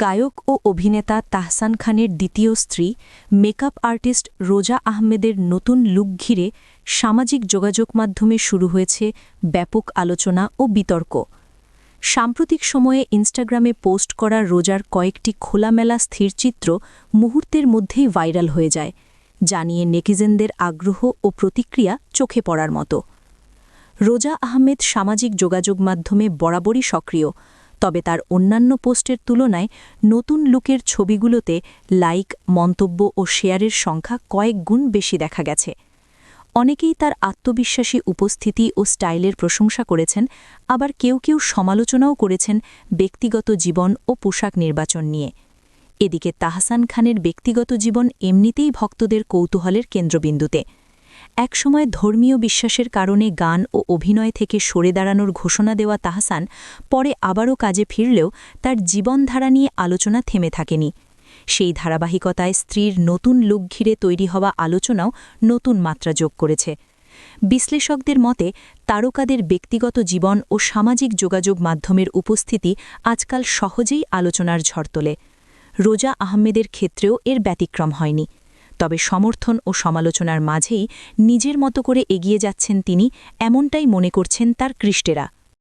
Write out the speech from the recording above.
গায়ক ও অভিনেতা তাহসান খানের দ্বিতীয় স্ত্রী, মেকআপ আর্টিস্ট রোজা আহমেদের নতুন লুক ঘিরে সামাজিক যোগাযোগ মাধ্যমে শুরু হয়েছে ব্যাপক আলোচনা ও বিতর্ক। সাম্প্রতিক সময়ে ইনস্টাগ্রামে পোস্ট করা রোজার কয়েকটি খোলামেলা স্থিরচিত্র মুহূর্তের মধ্যেই ভাইরাল হয়ে যায়, জানিয়ে নেকিজেনদের আগ্রহ ও প্রতিক্রিয়া চোখে পড়ার মতো। রোজা আহমেদ সামাজিক যোগাযোগ মাধ্যমে বরাবরই সক্রিয় তবে তার অন্যান্য পোস্টের তুলনায় নতুন লুকের ছবিগুলোতে লাইক, মন্তব্য ও শেয়ারের সংখ্যা কয়েক গুণ বেশি দেখা গেছে। অনেকেই তার আত্মবিশ্বাসী উপস্থিতি ও স্টাইলের প্রশংসা করেছেন, আবার কেউ কেউ সমালোচনাও করেছেন ব্যক্তিগত জীবন ও পোশাক নির্বাচন নিয়ে। এদিকে তাহসান খানের ব্যক্তিগত জীবন এমনিতেই ভক্তদের কৌতূহলের কেন্দ্রবিন্দুতে। একসময় ধর্মীয় বিশ্বাসের কারণে গান ও অভিনয় থেকে সরে দাঁড়ানোর ঘোষণা দেওয়া তাহসান পরে আবারও কাজে ফিরলেও তার জীবনধারা নিয়ে আলোচনা থেমে থাকেনি। সেই ধারাবাহিকতায় স্ত্রীর নতুন লুক ঘিরে তৈরি হওয়া আলোচনাও নতুন মাত্রা যোগ করেছে। বিশ্লেষকদের মতে, তারকাদের ব্যক্তিগত জীবন ও সামাজিক যোগাযোগ মাধ্যমের উপস্থিতি আজকাল সহজেই আলোচনার ঝড় তোলে। রোজা আহমেদের ক্ষেত্রেও এর ব্যতিক্রম হয়নি। তবে সমর্থন ও সমালোচনার মাঝেই নিজের মতো করে এগিয়ে যাচ্ছেন তিনি, এমনটাই মনে করছেন তার কৃষ্টেরা।